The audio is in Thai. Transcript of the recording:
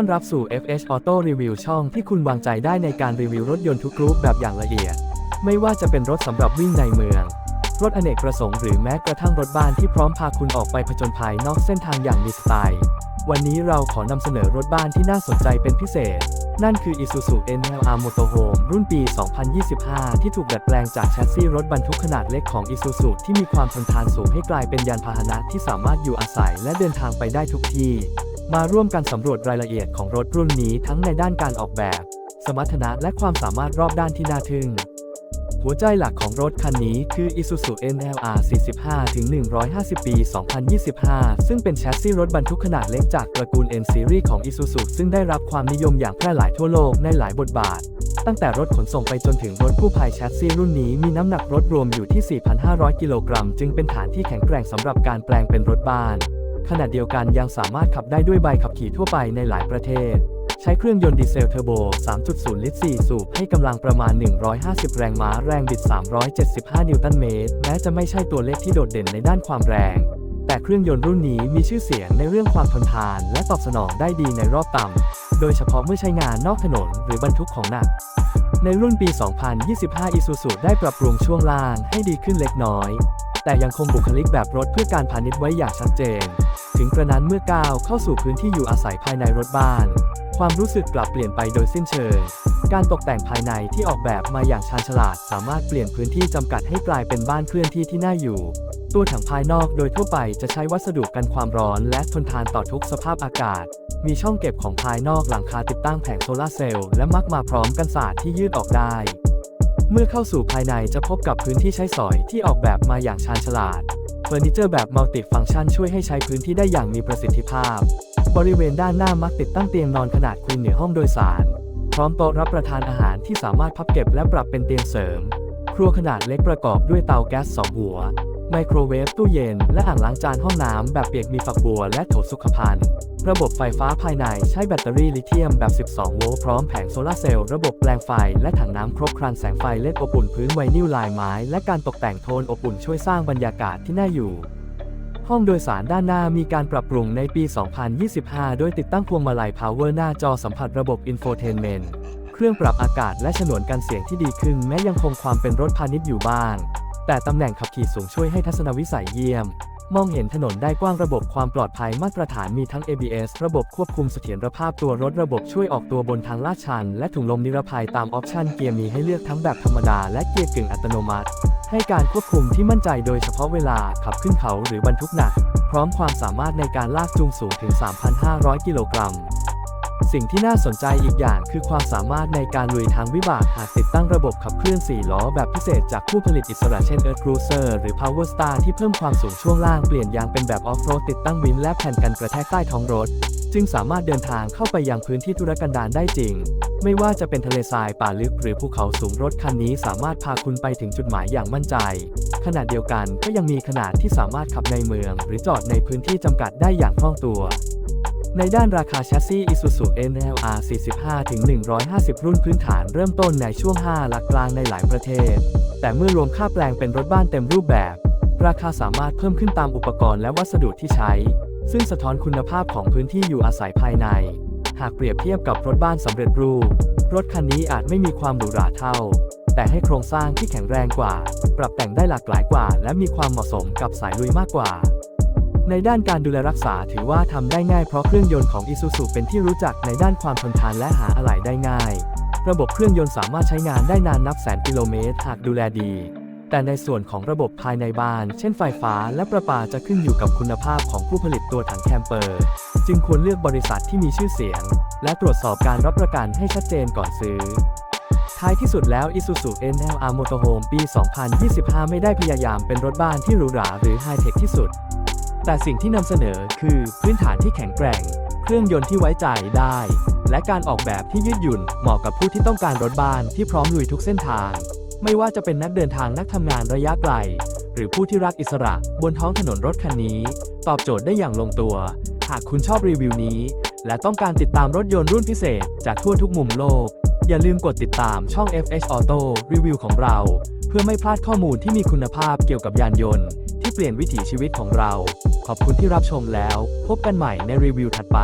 อนรับสู่ FH Auto Review ช่องที่คุณวางใจได้ในการรีวิวรถยนต์ทุกรูปแบบอย่างละเอียด ไม่ว่าจะเป็นรถสำหรับวิ่งในเมือง รถอเนกประสงค์หรือแม้กระทั่งรถบ้านที่พร้อมพาคุณออกไปผจญภัยนอกเส้นทางอย่างมีสไตล์ วันนี้เราขอนำเสนอรถบ้านที่น่าสนใจเป็นพิเศษ นั่นคือ Isuzu NLR Motorhome รุ่นปี 2025 ที่ถูกดัดแปลงจากแชสซีรถบรรทุกขนาดเล็กของ Isuzu ที่มีความทนทานสูงให้กลายเป็นยานพาหนะที่สามารถอยู่อาศัยและเดินทางไปได้ทุกที่ มาร่วมกันสำรวจรายละเอียดของรถรุ่นนี้ทั้งในด้านการออกแบบ สมรรถนะและความสามารถรอบด้านที่น่าทึ่ง หัวใจหลักของรถคันนี้คือ Isuzu NLR 45-150 ปี 2025 ซึ่งเป็นแชสซีรถบรรทุกขนาดเล็กจากตระกูล N Series ของ Isuzu ซึ่งได้รับความนิยมอย่างแพร่หลายทั่วโลกในหลายบทบาท ตั้งแต่รถขนส่งไปจนถึงรถกู้ภัยแชสซีรุ่นนี้มีน้ำหนักรถรวมอยู่ที่ 4,500 กิโลกรัม จึงเป็นฐานที่แข็งแกร่งสำหรับการแปลงเป็นรถบ้าน ขณะเดียวกันยังสามารถขับได้ด้วยใบขับขี่ทั่วไปในหลายประเทศ ใช้เครื่องยนต์ดีเซลเทอร์โบ 3.0 ลิตร 4 สูบ ให้กำลังประมาณ 150 แรงม้า แรงบิด 375 นิวตันเมตร แม้จะไม่ใช่ตัวเลขที่โดดเด่นในด้านความแรง แต่เครื่องยนต์รุ่นนี้มีชื่อเสียงในเรื่องความทนทาน และตอบสนองได้ดีในรอบต่ำ โดยเฉพาะเมื่อใช้งานนอกถนนหรือบรรทุกของหนักในรุ่นปี 2025 Isuzu ได้ปรับปรุงช่วงล่างให้ดีขึ้นเล็กน้อย แต่ยังคงบุคลิกแบบรถเพื่อการพาณิชย์ไว้อย่างชัดเจน ถึงกระนั้นเมื่อก้าวเข้าสู่พื้นที่อยู่อาศัยภายในรถบ้าน ความรู้สึกกลับเปลี่ยนไปโดยสิ้นเชิง การตกแต่งภายในที่ออกแบบมาอย่างชาญฉลาด สามารถเปลี่ยนพื้นที่จำกัดให้กลายเป็นบ้านเคลื่อนที่ที่น่าอยู่ ตัวถังภายนอกโดยทั่วไปจะใช้วัสดุกันความร้อน และทนทานต่อทุกสภาพอากาศ มีช่องเก็บของภายนอกหลังคาติดตั้งแผงโซลาร์เซลล์และมักมาพร้อมกันศาสตร์ที่ยืดออกได้ เมื่อเข้าสู่ภายในจะพบกับพื้นที่ใช้สอยที่ออกแบบมาอย่างชาญฉลาดเฟอร์นิเจอร์แบบมัลติฟังชันช่วยให้ใช้พื้นที่ได้อย่างมีประสิทธิภาพ บริเวณด้านหน้ามักติดตั้งเตียงนอนขนาดควีนเหนือห้องโดยสาร พร้อมโต๊ะรับประทานอาหารที่สามารถพับเก็บและปรับเป็นเตียงเสริม ครัวขนาดเล็กประกอบด้วยเตาแก๊สสองหัว ไมโครเวฟตู้เย็น และอ่างล้างจานห้องน้ำแบบเปียกมีฝักบัวและโถสุขภัณฑ์ ระบบไฟฟ้าภายในใช้แบตเตอรี่ลิเธียมแบบ 12 โวลต์พร้อมแผงโซลาร์เซลล์ระบบแปลงไฟ และถังน้ำครบครันแสงไฟเล็ดอบอุ่นพื้นไวนิลลายไม้ และการตกแต่งโทนอบอุ่นช่วยสร้างบรรยากาศที่น่าอยู่ห้องโดยสารด้านหน้ามีการปรับปรุงในปี 2025 โดยติดตั้งพวงมาลัย Power หน้าจอสัมผัสระบบ Infotainment เครื่องปรับอากาศและฉนวนกันเสียงที่ดีขึ้นแม้ยังคงความเป็นรถพาณิชย์อยู่บ้าง แต่ตำแหน่งขับขี่สูงช่วยให้ทัศนวิสัยเยี่ยม มองเห็นถนนได้กว้างระบบความปลอดภัยมาตรฐานมีทั้ง ABS ระบบควบคุมเสถียรภาพตัวรถระบบช่วยออกตัวบนทางลาดชัน และถุงลมนิรภัยตามออปชันเกียร์มีให้เลือกทั้งแบบธรรมดาและเกียร์กึ่งอัตโนมัติ ให้การควบคุมที่มั่นใจโดยเฉพาะเวลาขับขึ้นเขาหรือบรรทุกหนัก พร้อมความสามารถในการลากจูงสูงถึง 3,500 กิโลกรัม สิ่งที่น่าสนใจอีกอย่างคือความสามารถในการลุยทางวิบากหากติดตั้งระบบขับเคลื่อน 4 ล้อแบบพิเศษจากผู้ผลิตอิสระเช่น Earth Cruiser หรือ Power Star ที่เพิ่มความสูงช่วงล่างเปลี่ยนยางเป็นแบบ Off-road ติดตั้งวินและแผ่นกันกระแทกใต้ท้องรถ จึงสามารถเดินทางเข้าไปยังพื้นที่ธุรกันดารได้จริง ไม่ว่าจะเป็นทะเลทรายป่าลึกหรือภูเขาสูงรถคันนี้สามารถพาคุณไปถึงจุดหมายอย่างมั่นใจ ขณะเดียวกันก็ยังมีขนาดที่สามารถขับในเมือง หรือจอดในพื้นที่จำกัดได้อย่างคล่องตัว ในด้านราคาแชสซี่ Isuzu NLR 45-150 รุ่นพื้นฐานเริ่มต้นในช่วง 5 หลักกลางในหลายประเทศ แต่เมื่อรวมค่าแปลงเป็นรถบ้านเต็มรูปแบบ ราคาสามารถเพิ่มขึ้นตามอุปกรณ์และวัสดุที่ใช้ ซึ่งสะท้อนคุณภาพของพื้นที่อยู่อาศัยภายใน หากเปรียบเทียบกับรถบ้านสำเร็จรูป รถคันนี้อาจไม่มีความหรูหราเท่า แต่ให้โครงสร้างที่แข็งแรงกว่า ปรับแต่งได้หลากหลายกว่า และมีความเหมาะสมกับสายลุยมากกว่า ในด้านการดูแลรักษาถือว่าทำได้ง่ายเพราะเครื่องยนต์ของ Isuzu เป็นที่รู้จักในด้านความทนทานและหาอะไหล่ได้ง่าย ระบบเครื่องยนต์สามารถใช้งานได้นานนับแสนกิโลเมตรหากดูแลดี แต่ในส่วนของระบบภายในบ้าน เช่นไฟฟ้าและประปาจะขึ้นอยู่กับคุณภาพของผู้ผลิตตัวถังแคมเปอร์ จึงควรเลือกบริษัทที่มีชื่อเสียง และตรวจสอบการรับประกันให้ชัดเจนก่อนซื้อท้ายที่สุดแล้ว Isuzu NLR Motorhome ปี 2025 ไม่ได้พยายามเป็นรถบ้านที่หรูหราหรือไฮเทคที่สุด แต่สิ่งที่นำเสนอคือพื้นฐานที่แข็งแกร่ง เครื่องยนต์ที่ไว้ใจได้ และการออกแบบที่ยืดหยุ่นเหมาะกับผู้ที่ต้องการรถบ้านที่พร้อมลุยทุกเส้นทาง ไม่ว่าจะเป็นนักเดินทางนักทำงานระยะไกล หรือผู้ที่รักอิสระบนท้องถนนรถคันนี้ ตอบโจทย์ได้อย่างลงตัว หากคุณชอบรีวิวนี้ และต้องการติดตามรถยนต์รุ่นพิเศษจากทั่วทุกมุมโลก อย่าลืมกดติดตามช่อง FH Auto Review ของเรา เพื่อไม่พลาดข้อมูลที่มีคุณภาพเกี่ยวกับยานยนต์ ที่เปลี่ยนวิถีชีวิตของเรา ขอบคุณที่รับชมแล้ว พบกันใหม่ในรีวิวถัดไป